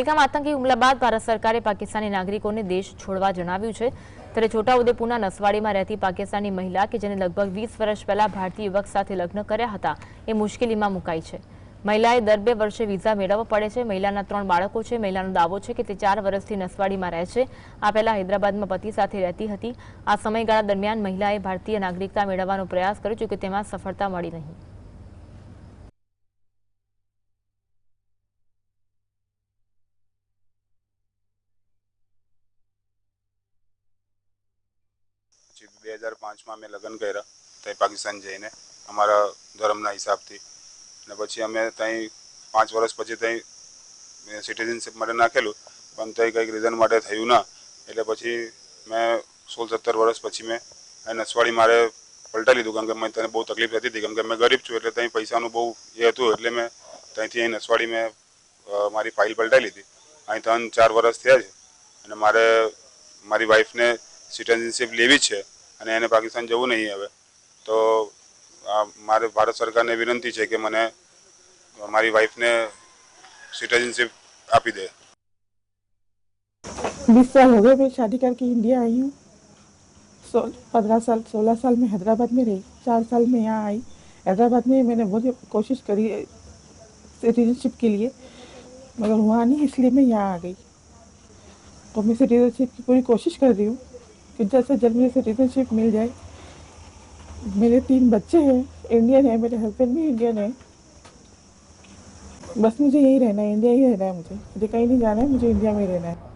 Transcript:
લગામ આતંક વિ ઉમલાબાદ દ્વારા સરકારે પાકિસ્તાની નાગરિકોને દેશ છોડવા જણાવ્યું છે ત્યારે છોટાઉદેપુના નસવાડીમાં રહેતી પાકિસ્તાની મહિલા કે જેને લગભગ 20 વર્ષ પહેલા ભારતીય युवक સાથે લગ્ન કર્યા હતા એ મુશ્કેલીમાં મુકાઈ છે મહિલાએ દરબે વર્ષે વિઝા મેળવવો પડે છે મહિલાના ત્રણ બાળકો છે મહિલાનો દાવો છે કે તે 4 વર્ષથી નસવાડીમાં રહે છે આ પહેલા હૈદરાબાદમાં પતિ સાથે રહેતી હતી આ સમયગાળા દરમિયાન મહિલાએ ભારતીય નાગરિકતા મેળવવાનો પ્રયાસ કર્યો જો કે તેમાં સફળતા મળી નહીં પછી બે હજાર પાંચમાં અમે લગ્ન કર્યા ત્યાં પાકિસ્તાન જઈને અમારા ધર્મના હિસાબથી અને પછી અમે ત્યાં પાંચ વર્ષ પછી ત્યાં સિટીઝનશીપ માટે નાખેલું પણ ત્યાં કંઈક રીઝન માટે થયું ના એટલે પછી મેં સોળ સત્તર વર્ષ પછી મેં નસવાડી મારે પલટાવી લીધું કારણ કે મને તને બહુ તકલીફ રહેતી હતી કેમ કે મેં ગરીબ છું એટલે ત્યાં પૈસાનું બહુ એ હતું એટલે મેં ત્યાંથી અહીં નસવાડી મેં મારી ફાઇલ પલટાવી લીધી અહીં ત્રણ ચાર વર્ષ થયા છે અને મારે મારી વાઈફને સિટીઝનશીપ લેવી છે अने અને એને પાકિસ્તાન જવું નહીં मार भारत सरकार ने विनती है कि मैंने मारी वाइफ ने સિટીઝનશીપ आपी दे बीस साल हो गए मैं शादी करके इंडिया आई हूँ सो पंद्रह साल सोलह साल में हैदराबाद में रही चार साल में यहाँ आई हैदराबाद में मैंने बहुत कोशिश करी सिटीजनशिप के लिए मगर हुआ नहीं इसलिए मैं यहाँ आ गई तो मैं सिटीजनशिप की पूरी कोशिश कर रही हूँ कि जैसे जल्दी से सिटीज़नशिप मिल जाए मेरे तीन बच्चे हैं इंडियन है मेरे हस्बैंड भी इंडियन है बस मुझे यही रहना है इंडिया ही रहना है मुझे मुझे कहीं नहीं जाना है मुझे इंडिया में रहना है